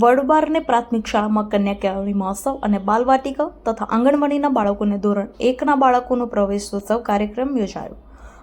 વડબારને પ્રાથમિક શાળામાં કન્યા કેળવણી મહોત્સવ અને બાલવાટિકા તથા આંગણવાડીના બાળકોને ધોરણ એકના બાળકોનો પ્રવેશોત્સવ કાર્યક્રમ યોજાયો.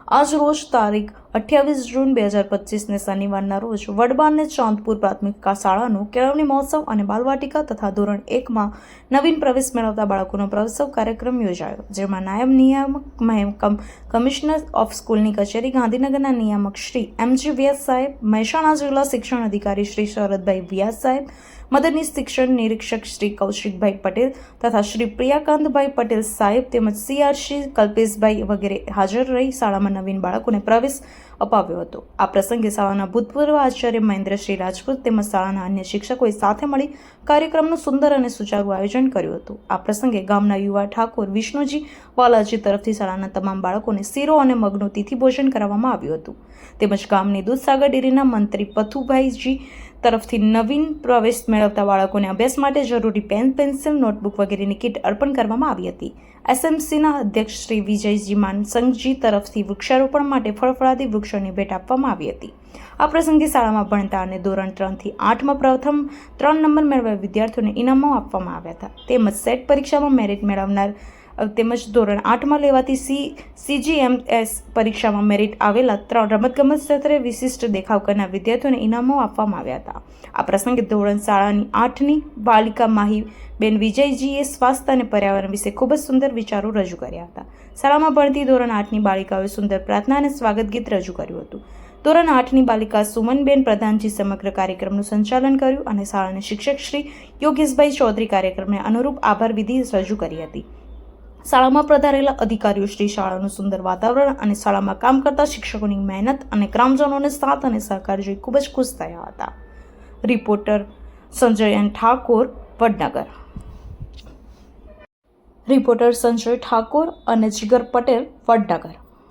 આજ રોજ તારીખ અઠ્યાવીસ જૂન બે હજાર પચીસને શનિવારના રોજ વડબારને ચાંદપુર પ્રાથમિક શાળાનું કેળવણી મહોત્સવ અને બાલવાટિકા તથા ધોરણ એકમાં નવીન પ્રવેશ મેળવતા બાળકોનો પ્રવેશવ કાર્યક્રમ યોજાયો, જેમાં નાયબ નિયામક મહેમ કમ, કમિશનર ઓફ સ્કૂલની કચેરી, ગાંધીનગરના નિયામક શ્રી એમજી વ્યાસ સાહેબ, મહેસાણા જિલ્લા શિક્ષણ અધિકારી શ્રી શરદભાઈ વ્યાસ સાહેબ મદદનીશ શિક્ષણ નિરીક્ષક શ્રી કૌશિકભાઈ પટેલ તથા શ્રી પ્રિયાકાંતભાઈ પટેલ સાહેબ તેમજ સીઆરસી કલ્પેશભાઈ વગેરે હાજર રહી. શાળામાં નવીન બાળકોને પ્રવેશ અપાવ્યો હતો. આ પ્રસંગે શાળાના ભૂતપૂર્વ આચાર્ય મહેન્દ્રશ્રી રાજપૂત તેમજ શાળાના અન્ય શિક્ષકોએ સાથે મળી કાર્યક્રમનું સુંદર અને સુચારું આયોજન કર્યું હતું. આ પ્રસંગે ગામના યુવા ઠાકોર વિષ્ણુજી વાલાજી તરફથી શાળાના તમામ બાળકોને શીરો અને મગનું તિથિ ભોજન કરાવવામાં આવ્યું હતું. તેમજ ગામની દૂધસાગર ડેરીના મંત્રી પથુભાઈજી તરફથી નવીન પ્રવેશ મેળવતા બાળકોને અભ્યાસ માટે જરૂરી પેન, પેન્સિલ, નોટબુક વગેરેની કિટ અર્પણ કરવામાં આવી હતી. એસએમસીના અધ્યક્ષ શ્રી વિજયજી માનસંગજી તરફથી વૃક્ષારોપણ માટે ફળફળાદી વૃક્ષોની ભેટ આપવામાં આવી હતી. આ પ્રસંગે શાળામાં ભણતા અને ધોરણ ત્રણથી આઠમાં પ્રથમ ત્રણ નંબર મેળવેલ વિદ્યાર્થીઓને ઇનામો આપવામાં આવ્યા હતા. તેમજ સેટ પરીક્ષામાં મેરિટ મેળવનાર તેમજ ધોરણ આઠમાં લેવાતી સી, સીજીએમએસ પરીક્ષામાં મેરિટ આવેલા ત્રણ રમતગમત ક્ષેત્રે વિશિષ્ટ દેખાવ કરનાર વિદ્યાર્થીઓને ઇનામો આપવામાં આવ્યા હતા. આ પ્રસંગે ધોરણ શાળાની આઠની બાલિકા માહી બેન વિજયજીએ સ્વાસ્થ્ય અને પર્યાવરણ વિશે ખૂબ જ સુંદર વિચારો રજૂ કર્યા હતા. શાળામાં ભણતી ધોરણ આઠની બાલિકાઓએ સુંદર પ્રાર્થના અને સ્વાગત ગીત રજૂ કર્યું હતું. ધોરણ આઠની બાલિકા સુમનબેન પ્રધાનજી સમગ્ર કાર્યક્રમનું સંચાલન કર્યું અને શાળાના શિક્ષક શ્રી યોગેશભાઈ ચૌધરી કાર્યક્રમને અનુરૂપ આભાર વિધિ રજૂ કરી હતી. શાળામાં પધારેલા અધિકારીઓ શ્રી શાળાનું સુંદર વાતાવરણ અને શાળામાં કામ કરતા શિક્ષકોની મહેનત અને ગ્રામજનોને સાથ અને સહકાર જોઈ ખૂબ જ ખુશ થયા હતા. Reporter Sanjay N Thakor, Vadnagar. Reporter Sanjay Thakor અને જીગર પટેલ, વડનગર.